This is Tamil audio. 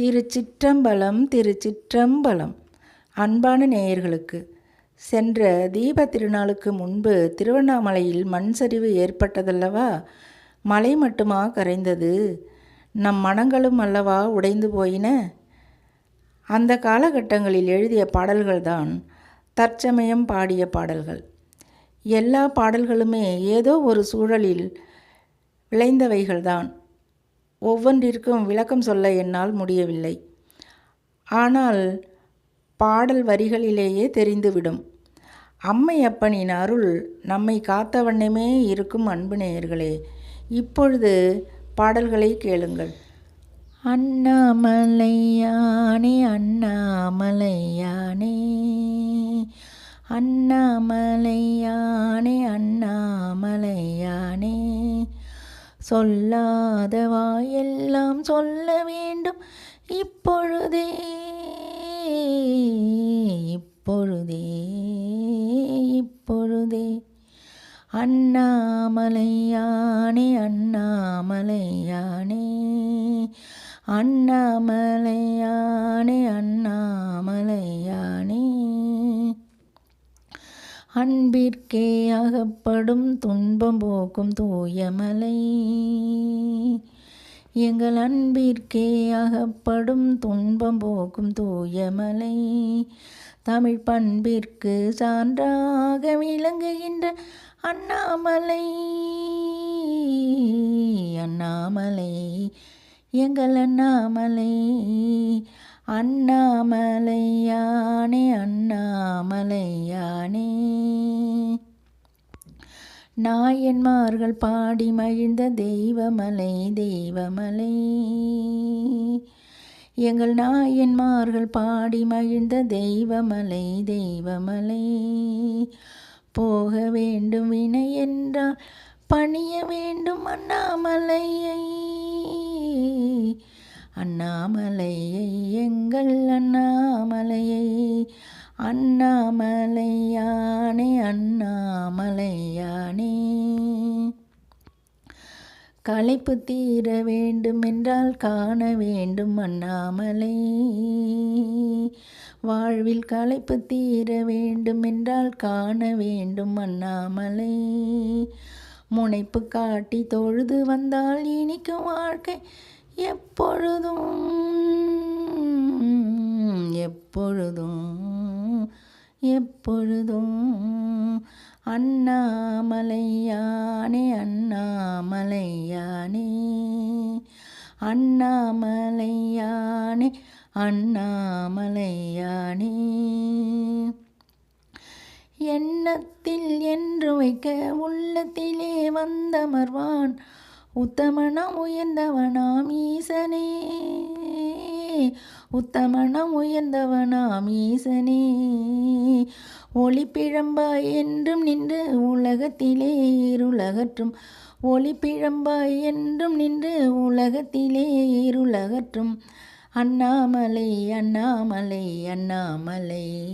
திருச்சிற்றம்பலம் திருச்சிற்றம்பலம். அன்பான நேயர்களுக்கு சென்ற தீப திருநாளுக்கு முன்பு திருவண்ணாமலையில் மண் சரிவு ஏற்பட்டதல்லவா? மலை மட்டுமா கரைந்தது? நம் மனங்களும் அல்லவா உடைந்து போயின? அந்த காலகட்டங்களில் எழுதிய பாடல்கள்தான் தற்சமயம் பாடிய பாடல்கள். எல்லா பாடல்களுமே ஏதோ ஒரு சூழலில் விளைந்தவைகள்தான். ஒவ்வொன்றிற்கும் விளக்கம் சொல்ல என்னால் முடியவில்லை. ஆனால் பாடல் வரிகளிலேயே தெரிந்துவிடும். அம்மை அப்பனின் அருள் நம்மை காத்த வண்ணமே இருக்கும் அன்பு நேயர்களே இப்பொழுது பாடல்களை கேளுங்கள். அண்ணாமலையானே அண்ணாமலையானே அண்ணாமலையானே அண்ணாமலையானே. சொல்லாதவாயெல்லாம் சொல்ல வேண்டும். இப்பொழுதே இப்பொழுதே இப்பொழுதே. அண்ணாமலையானே அண்ணாமலையானே. அண்ணாமலையானே அண்ணாமலையானே. அன்பிற்கே அகப்படும் துன்பம் போக்கும் தூயமலை. எங்கள் அன்பிற்கே அகப்படும் துன்பம் போக்கும் தூயமலை. தமிழ் பண்பிற்கு சான்றாக விளங்குகின்ற அண்ணாமலை. அண்ணாமலை எங்கள் அண்ணாமலை. அண்ணாமலையானே அண்ணாமலையானே. நாயன்மார்கள் பாடி மகிழ்ந்த தெய்வமலை தெய்வமலை. எங்கள் நாயன்மார்கள் பாடி மகிழ்ந்த தெய்வமலை தெய்வமலை. போக வேண்டும் வினை என்றால் பணிய வேண்டும் அண்ணாமலையை. அண்ணாமலையை எங்கள் அண்ணாமலையை அண்ணாமலையானே அண்ணாமலையானே களைப்பு தீர வேண்டுமென்றால் காண வேண்டும் அண்ணாமலை. வாழ்வில் களைப்பு தீர வேண்டுமென்றால் காண வேண்டும் அண்ணாமலை. முனைப்பு காட்டி தொழுது வந்தால் இனிக்கும் வாழ்க்கை எப்பொழுதும் எப்பொழுதும் எப்பொழுதும். அண்ணாமலையானே அண்ணாமலையானே. அண்ணாமலையானே அண்ணாமலையானே. எண்ணத்தில் என்று வைக்க உள்ளத்திலே வந்தமர்வான் உத்தமனம் உயர்ந்தவனாம் ஈசனே. உத்தமனம் உயர்ந்தவனாம் ஈசனே. ஒளிப்பிழம்பாய் என்றும் நின்று உலகத்திலே இருளகற்றும். ஒளிப்பிழம்பாய் என்றும் நின்று உலகத்திலே இருளகற்றும். அண்ணாமலை அண்ணாமலை அண்ணாமலை.